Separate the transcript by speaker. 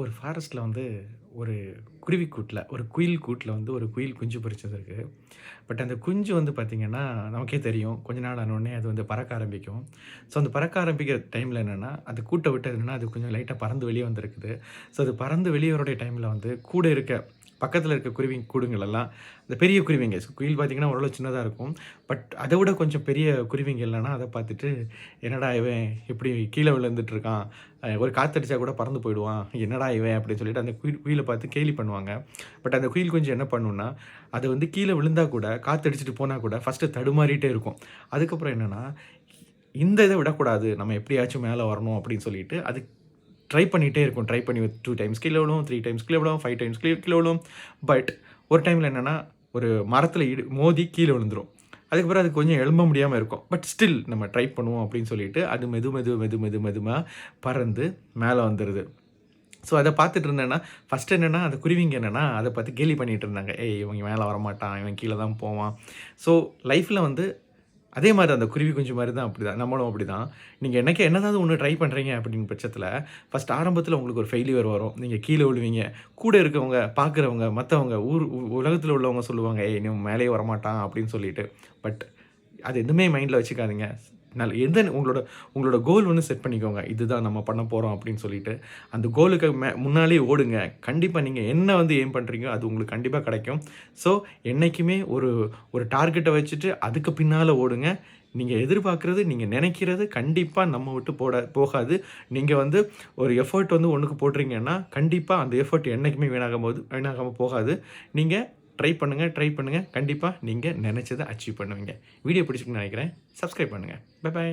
Speaker 1: ஒரு ஃபாரஸ்ட்டில் வந்து ஒரு குருவி கூட்டில் ஒரு குயில் கூட்டில் வந்து ஒரு குயில் குஞ்சு பொறிச்சது இருக்குது பட் அந்த குஞ்சு வந்து பார்த்திங்கன்னா நமக்கே தெரியும் கொஞ்ச நாள் ஆனோடனே அது வந்து பறக்க ஆரம்பிக்கும். ஸோ அந்த பறக்க ஆரம்பிக்கிற டைமில் என்னென்னா அது கூட்டை விட்டு என்னென்னா அது கொஞ்சம் லைட்டாக பறந்து வெளியே வந்திருக்குது. ஸோ அது பறந்து வெளியே வரக்கூடிய டைமில் வந்து கூட இருக்க பக்கத்தில் இருக்க குருவி கூடுங்கள் எல்லாம் இந்த பெரிய குருவிங்க குயில் பார்த்திங்கன்னா ஓரளவு சின்னதாக இருக்கும். பட் அதை விட கொஞ்சம் பெரிய குருவிங்க இல்லைன்னா அதை பார்த்துட்டு என்னடா இவன் இப்படி கீழே விழுந்துட்டு இருக்கான் ஒரு காத்தடிச்சா கூட பறந்து போயிடுவான். என்னடா இவன் அப்படின்னு சொல்லிட்டு அந்த குயில் குயிலை பார்த்து கேலி பண்ணுவாங்க. பட் அந்த குயில் கொஞ்சம் என்ன பண்ணுன்னா அது வந்து கீழே விழுந்தா கூட காத்தடிச்சிட்டு போனால் கூட ஃபஸ்ட்டு தடுமாறிட்டே இருக்கும். அதுக்கப்புறம் என்னென்னா இந்த இதை விடக்கூடாது. நம்ம எப்படியாச்சும் மேலே வரணும் அப்படின்னு சொல்லிட்டு அது ட்ரை பண்ணிகிட்டே இருக்கும். ட்ரை பண்ணி டூ டைம்ஸ் கீழே விடும் த்ரீ டைம்ஸ் கீழே விடும் ஃபைவ் டைம்ஸ் கீழே கீழே விடும் பட் ஒரு டைமில் என்னென்னா ஒரு மரத்தில் இடு மோதி கீழே விழுந்துரும். அதுக்கப்புறம் அது கொஞ்சம் எழும்ப முடியாமல் இருக்கும். பட் ஸ்டில் நம்ம ட்ரை பண்ணுவோம் அப்படின்னு சொல்லிட்டு அது மெது மெது மெது மெது மெதுமாக பறந்து மேலே வந்துடுது ஸோ அதை பார்த்துட்டு இருந்தேன்னா ஃபஸ்ட் என்னென்னா அந்த குருவிங்க என்னென்னா அதை பார்த்து கேலி பண்ணிகிட்டு இருந்தாங்க. ஏய் இவங்க மேலே வரமாட்டான் இவன் கீழே தான் போவான். ஸோ லைஃப்பில் வந்து அதே மாதிரி அந்த குருவி குஞ்சு மாதிரி தான் அப்படி தான் நம்மளும் அப்படி தான் நீங்கள் என்னைக்கு என்னதாவது ஒன்று ட்ரை பண்ணுறீங்க அப்படின்னு பட்சத்தில் ஃபஸ்ட் ஆரம்பத்தில் உங்களுக்கு ஒரு ஃபெயிலியர் வரும். நீங்கள் கீழே விழுவீங்க. கூட இருக்கவங்க பார்க்குறவங்க மற்றவங்க ஊர் உலகத்தில் உள்ளவங்க சொல்லுவாங்க ஏய் நீ மேலேயே வரமாட்டான் அப்படின்னு சொல்லிட்டு. பட் அது எதுவுமே மைண்டில் வச்சுக்காதீங்க. நல்ல எந்த உங்களோட உங்களோட கோல் ஒன்று செட் பண்ணிக்கோங்க. இதுதான் நம்ம பண்ண போகிறோம் அப்படின்னு சொல்லிட்டு அந்த கோலுக்கு மே முன்னாலே ஓடுங்க. கண்டிப்பாக நீங்கள் என்ன வந்து ஏம் பண்ணுறீங்களோ அது உங்களுக்கு கண்டிப்பாக கிடைக்கும். ஸோ என்றைக்குமே ஒரு ஒரு டார்கெட்டை வச்சுட்டு அதுக்கு பின்னால் ஓடுங்க. நீங்கள் எதிர்பார்க்குறது நீங்கள் நினைக்கிறது கண்டிப்பாக நம்ம விட்டு போட போகாது. நீங்கள் வந்து ஒரு எஃபர்ட் வந்து ஒன்றுக்கு போடுறீங்கன்னா கண்டிப்பாக அந்த எஃபர்ட் என்றைக்குமே வீணாகும் போது வீணாகாமல் போகாது. நீங்கள் ட்ரை பண்ணுங்கள் ட்ரை பண்ணுங்கள் கண்டிப்பாக நீங்கள் நினச்சதை அச்சீவ் பண்ணுவீங்க. வீடியோ பிடிச்சிருக்குன்னு நினைக்கிறேன். சப்ஸ்கிரைப் பண்ணுங்கள் பை பாய்